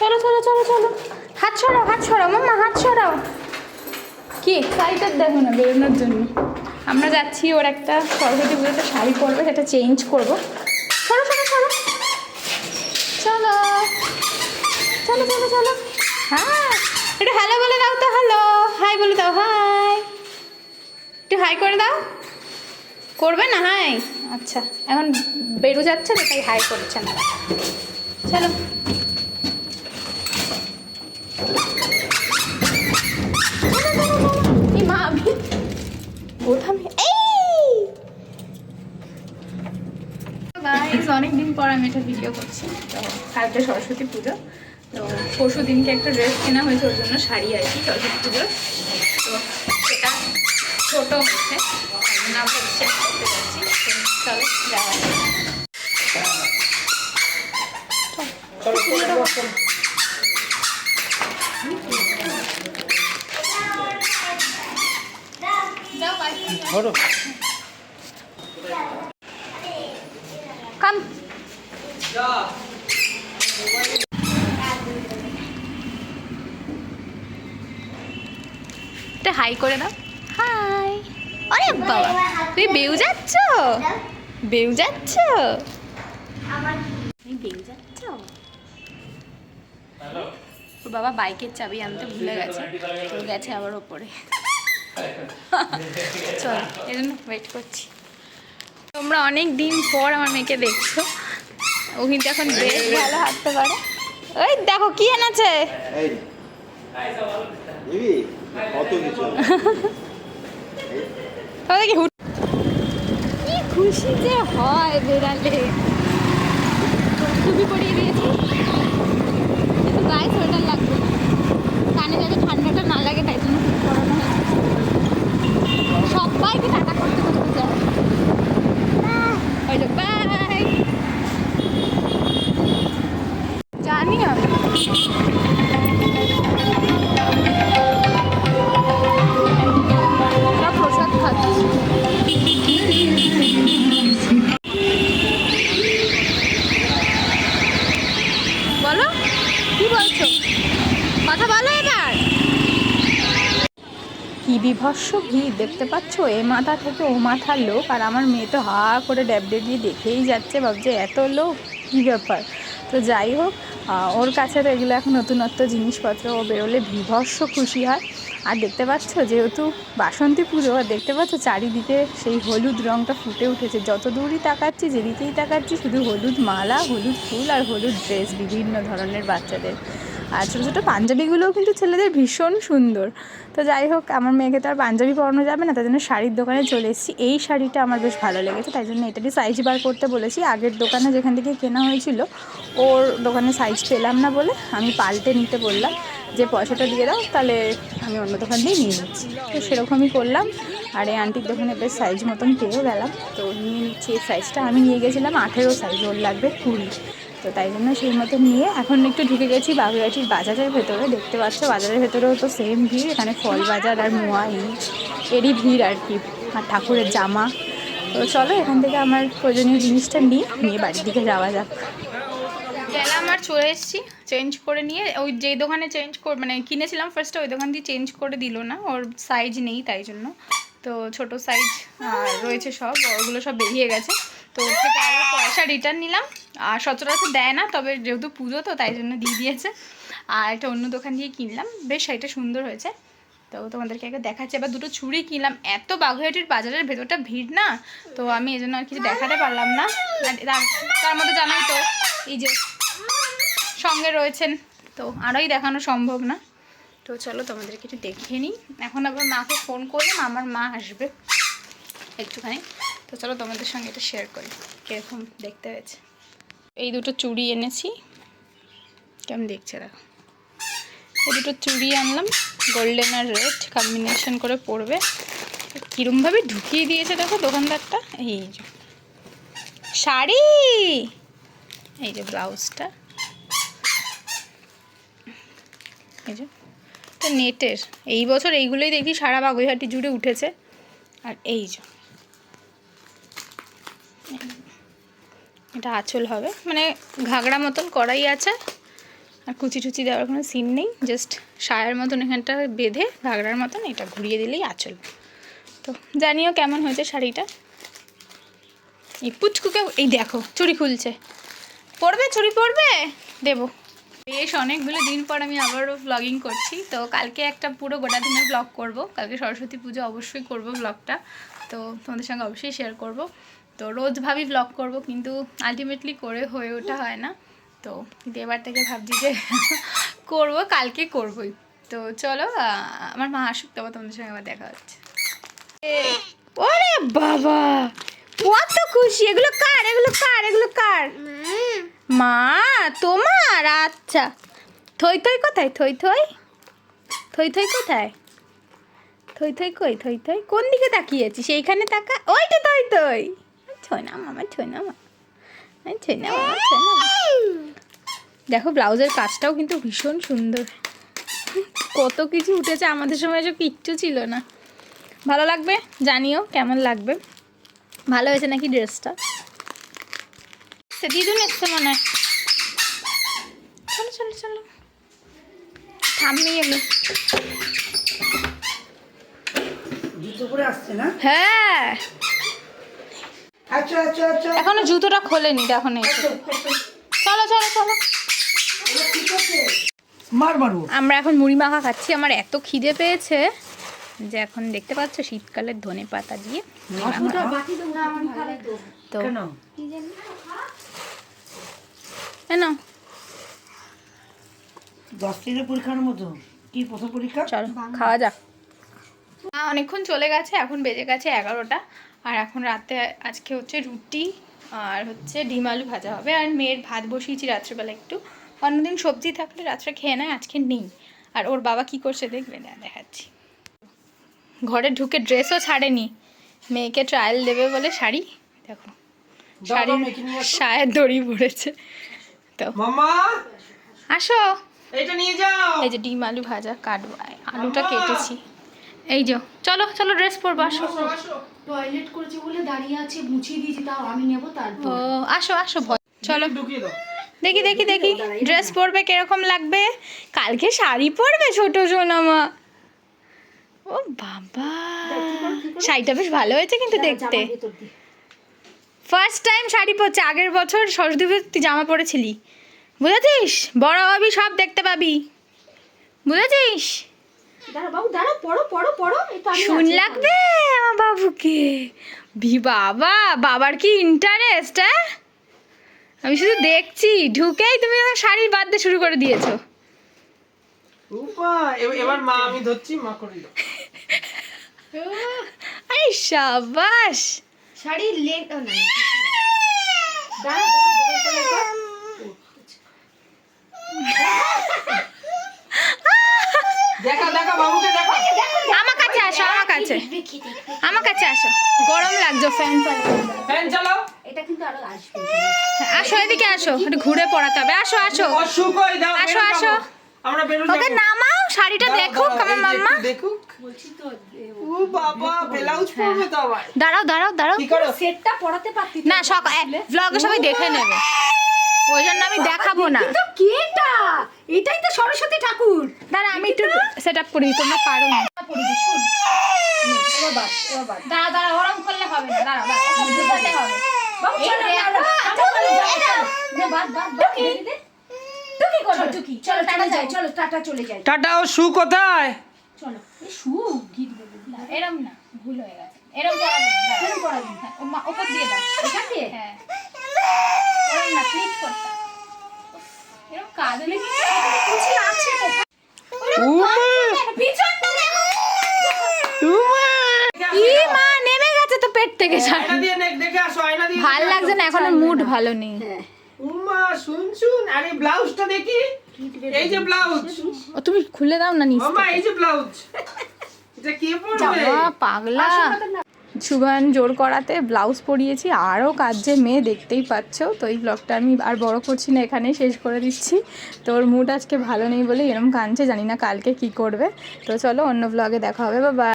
চলো চলো চলো চলো। হাত ছড়াও হাত ছড়াও মাম্মা, হাত ছড়াও কি? শাড়িটার দেখো না, বেরোনোর জন্য। আমরা যাচ্ছি, ওর একটা সরস্বতী পুজোতে শাড়ি পরবে, সেটা চেঞ্জ করব। চলো চলো চলো চলো। চলো চলো চলো। হ্যাঁ। একটু হ্যালো বলে দাও তো হ্যালো হাই বলে দাও হাই একটু হাই করে দাও। করবে না? হাই আচ্ছা এখন বেরো যাচ্ছে তাই হাই করছে না। চলো এই মা আমি কোথাও এই গাইজ অনেকদিন পর আমি একটা ভিডিও করছি। তো কালকে সরস্বতী পুজো। তো পরশু দিনকে একটা ড্রেস কেনা হয়েছে ওর জন্য শাড়ি আর কি সরস্বতী পুজোর। তো সেটা ছোটো হচ্ছে করতে যাচ্ছি। চলো যাওয়া ধরো। কাম এটা হাই করে দাও। হাই আরে বাবা তুই বেউ যাচ্ছ? বেউ যাচ্ছ? তুমি বেউ যাচ্ছ? ওর বাবা বাইকের চাবি আনতে ভুলে গেছে। তো গেছে আবার ওপরে। চল এই জন্য ওয়েট করছি। তোমরা অনেক দিন পর আমার মেয়েকে দেখছ। ও কিন্তু এখন বেশ ভালো হাঁটতে পারে। ওই দেখো কি এনেছে? কি খুশি যে হয় বেড়ালে। টুপি পরিয়ে দিয়েছি। কিন্তু গায়ে সোয়েটার লাগবে কানে যাতে ঠান্ডাটা না লাগে তাই জন্য পরানো হয়েছে। বিভৎস ভিড় দেখতে পাচ্ছ? এ মাথা থেকে ও মাথার লোক, আর আমার মেয়ে তো হা করে ড্যাব দিয়ে দেখেই যাচ্ছে, ভাবছে এত লোক? কী ব্যাপার? তো যাই হোক ওর কাছে তো এগুলো এখন নতুনত্ব জিনিসপত্র, ও বেরোলে বিভৎস খুশি হয়। আর দেখতে পাচ্ছ, যেহেতু বাসন্তী পুজো, আর দেখতে পাচ্ছ চারিদিকে সেই হলুদ রঙটা ফুটে উঠেছে। যত দূরই তাকাচ্ছি, যেদিকেই তাকাচ্ছি, শুধু হলুদ মালা, হলুদ ফুল আর হলুদ ড্রেস, বিভিন্ন ধরনের বাচ্চাদের। আর ছোটো ছোটো পাঞ্জাবিগুলোও কিন্তু ছেলেদের ভীষণ সুন্দর। তো যাই হোক, আমার মেয়েকে তো আর পাঞ্জাবি পরানো যাবে না তাই জন্য শাড়ির দোকানে চলে এসেছি। এই শাড়িটা আমার বেশ ভালো লেগেছে, তাই জন্য এটারই সাইজ বার করতে বলেছি। আগের দোকানে যেখান থেকে কেনা হয়েছিল, ওর দোকানে সাইজ পেলাম না বলে আমি পাল্টে নিতে বললাম যে, পয়সাটা দিয়ে দাও, তাহলে আমি অন্য দোকান দিয়ে নিয়ে নিচ্ছি। তো সেরকমই করলাম, আর এই আন্টির দোকানে বেশ সাইজ মতন পেয়েও গেলাম। তো নিয়ে নিচ্ছি এই সাইজটা আমি নিয়ে গেছিলাম আঠেরো সাইজ ওর লাগবে কুড়ি। তো তাই জন্য সেই মতো নিয়ে এখন একটু ঢুকে গেছি বাগুইয়াটির বাজারের ভেতরে। দেখতে পাচ্ছ, বাজারের ভেতরেও তো সেম ভিড়, এখানে ফল বাজার আর মোয়া এরই ভিড় আর কি, আর ঠাকুরের জামা। তো চলো এখান থেকে আমার প্রয়োজনীয় জিনিসটা নিয়ে নিয়ে বাড়ির দিকে যাওয়া যাক। গেলাম আর চলে এসেছি চেঞ্জ করে নিয়ে, ওই যেই দোকানে চেঞ্জ কর মানে কিনেছিলাম ফার্স্টে ওই দোকান দিয়ে চেঞ্জ করে দিল না, ওর সাইজ নেই তাই জন্য। তো ছোট সাইজ রয়েছে সব, ওগুলো সব বেরিয়ে গেছে। তো ওর থেকে আবার পয়সা রিটার্ন নিলাম। আর সচরাচর দেয় না, তবে যেহেতু পুজো তো তাই জন্য দিয়ে দিয়েছে। আর একটা অন্য দোকান দিয়ে কিনলাম, বেশ শাড়িটা সুন্দর হয়েছে। তো তোমাদেরকে আগে দেখাচ্ছি। আবার দুটো চুড়ি কিনলাম। এত বাগুইহাটির বাজারের ভেতরটা ভিড় না, তো আমি এই জন্য আর কিছু দেখাতে পারলাম না। তার- মধ্যে জানোই তো, এই যে সঙ্গে রয়েছেন, তো আরোই দেখানো সম্ভব না। তো চলো তোমাদেরকে একটু দেখে নিই। এখন আবার মাকে ফোন করলাম, আমার মা আসবে একটুখানি। তো চলো তোমাদের সঙ্গে এটা শেয়ার করি। কীরকম দেখতে হয়েছে। এই দুটো চুড়ি এনেছি। কেমন দেখছে দেখো। এই দুটো চুড়ি আনলাম গোল্ডেন আর রেড কম্বিনেশন করে পরবে। কীরমভাবে ঢুকিয়ে দিয়েছে দেখো দোকানদারটা। এই যে। শাড়ি! এই যে ব্লাউজটা। এই যে। এটা নেটের। এই বছর এইগুলোই দেখি সারা বাগুইহাটি জুড়ে উঠেছে। আর এই যে। এটা আঁচল হবে। মানে ঘাগড়া মতন করাই আছে, আর কুচি টুচি দেওয়ার কোনো সিন নেই। জাস্ট সায়ের মতন এখানটা বেঁধে ঘাগরার মতন এটা ঘুরিয়ে দিলেই আঁচল। তো জানিও কেমন হয়েছে শাড়িটা? এই পুচকুকে, এই দেখো, চুড়ি খুলছে। পড়বে চুড়ি পড়বে দেবো। বেশ, অনেকগুলো দিন পর আমি আবারও ব্লগিং করছি। তো কালকে একটা পুরো গোটা দিনের ব্লগ করব। কালকে সরস্বতী পুজো অবশ্যই করব ব্লগটা তো তোমাদের সঙ্গে অবশ্যই শেয়ার করব। তো রোজ ভাবি ব্লগ করব, কিন্তু আলটিমেটলি করে হয়ে ওঠা হয় না। তো কিন্তু এবার থেকে ভাবছি যে করব, কালকে করবই। তো চলো আমার মা আসুক, তারপর তোমাদের সঙ্গে আবার দেখা হচ্ছে। ওরে বাবা! কত খুশি! এগুলো কার? এগুলো কার? এগুলো কার? মা, তোমার? আচ্ছা। থই থই কোথায়? থই থই? থই থই কোথায়? থই থই কই? থই থই? কোন দিকে তাকিয়েছি সেইখানে তাকা? ওইটা থই থই। ছয় না মামা ছয় না ছয় না মামা ছয় না দেখো ব্লাউজের কাজটাও কিন্তু ভীষণ সুন্দর। কত কিছু উঠেছে আমাদের সময় এসব কিচ্ছু ছিল না। ভালো লাগবে? জানিও কেমন লাগবে? ভালো হয়েছে নাকি ড্রেসটা? সে দিদুন এসছে মনে হয়। চলো চলো চলো। এলো না। হ্যাঁ আচ্ছা আচ্ছা আচ্ছা এখনও জুতোটা খোলেনি দেখো না। চলো চলো চলো। ঠিক আছে। মার মারবো আমরা এখন মুড়ি মাখা খাচ্ছি আমার এত খিদে পেয়েছে যে এখন দেখতে পাচ্ছ শীতকালের ধনে পাতা দিয়ে তো কেন? কেন? দশ দিনের পরীক্ষার মতো। কি প্রথম পরীক্ষা? চলো খাওয়া যাক। অনেকক্ষণ চলে গেছে এখন বেজে গেছে এগারোটা। আর এখন রাতে আজকে হচ্ছে রুটি আর হচ্ছে ডিম আলু ভাজা হবে। আর মেয়ের ভাত বসিয়েছি রাত্রেবেলা একটু। অন্যদিন সবজি থাকলে রাত্রে খেয়ে নেয় আজকে নেই। আর ওর বাবা কি করছে দেখবে? না দেখাচ্ছি। ঘরে ঢুকে ড্রেসও ছাড়েনি। মেয়েকে ট্রায়াল দেবে বলে শাড়ি দেখো। শাড়ি নিয়ে দড়ি পড়েছে। তো আসো। এটা নিয়ে যাও। এই যে ডিম আলু ভাজা কাটবো। আলুটা কেটেছি। এই যে চলো চলো ড্রেস পরবো আসো। টয়লেট করেছে বলে দাঁড়িয়ে আছে মুছিয়ে দিয়েছি তাও আমি নেব ও আসো আসো ভয়। চলো। ঢুকিয়ে দাও। দেখি দেখি দেখি ড্রেস পরবে কীরকম লাগবে? কালকে শাড়ি পরবে ছোট সোনামা ও বাবা। শাড়িটা বেশ ভালো হয়েছে কিন্তু দেখতে। ফার্স্ট টাইম শাড়ি পরছে আগের বছর সরস্বতী তুই জামা পরেছিলি। বুঝেছিস? বড় হবি সব দেখতে পাবি। বুঝেছিস? দাঁড়া বাবু দাঁড়া পড়ো পড়ো পড়ো এই তো আমি শুন লাগবে আমার বাবুকে? ভি বাবা বাবার কি ইন্টারেস্ট হ্যাঁ আমি শুধু দেখছি ঢুকেই তুমি আমার শাড়ি বাদ দিয়ে শুরু করে দিয়েছ। এবার মা আমি ধরছি মা করে আরে সাবাস। শাড়ির লেন না। দাঁড়া দাঁড়া বগল তলায় কর। দেখা দেখা বাবুকে দেখা। আমার কাছে আসো আমার কাছে। দেখি দেখি আমার কাছে আসো। গরম লাগছে ফ্যান ফ্যান চালাও। এটা কিন্তু আরও আসবে। আসো এদিকে আসো। একটু ঘুরে পড়াতে হবে। আসো আসো। অসুখ দাও আসো, আসো। আমরা বেরো ওকে নামাও শাড়িটা আমার মাম্মা। দেখুক। বলছি তো ও বাবা ব্লাউজ পরবে তো আবার। দাঁড়াও দাঁড়াও দাঁড়াও। সেটটা পড়াতে পারতি না সকাল ব্লগে সবাই দেখে নেবে। ওই জন্য আমি দেখাবো না। কিন্তু কেটা? এটাই তো সরস্বতী ঠাকুর। দাঁড়া আমি একটু সেট আপ করি তোমরা পারো না। দাঁড়া দাঁড়া ওরম করলে হবে দাঁড়া দাঁড়া হবে শু কোথায়? এরম ভুল হয়ে গেছে। এরম হ্যাঁ, ওপর দিয়ে দাও। দিয়ে? হ্যাঁ। এরম করতে এরম কাঁদলে কি কুচি আছে তো উমা পিছনটা দেখো উমা ই মা নেমে গেছে তো পেট থেকে ছাড় আয়না দিয়ে নেক দেখে আসো আয়না দিয়ে ভালো দেখে লাগছে না এখন মুড ভালো নেই। হ্যাঁ। উমা শুন শুন। আরে ব্লাউজটা দেখি। এই যে ব্লাউজ। ও তুমি খুলে দাও না নিচ মামা এই যে ব্লাউজ। এটা কে পরবে? পাগলা। শুভান জোর করাতে ব্লাউজ পরিয়েছি আরও কাজে মেয়ে দেখতেই পাচ্ছ। তো এই ব্লগটা আমি আর বড় করছি না এখানেই শেষ করে দিচ্ছি। তোর মুড আজকে ভালো নেই বলে এরম কাঁদছে জানি না কালকে কি করবে। তো চলো অন্য ব্লগে দেখা হবে বাবা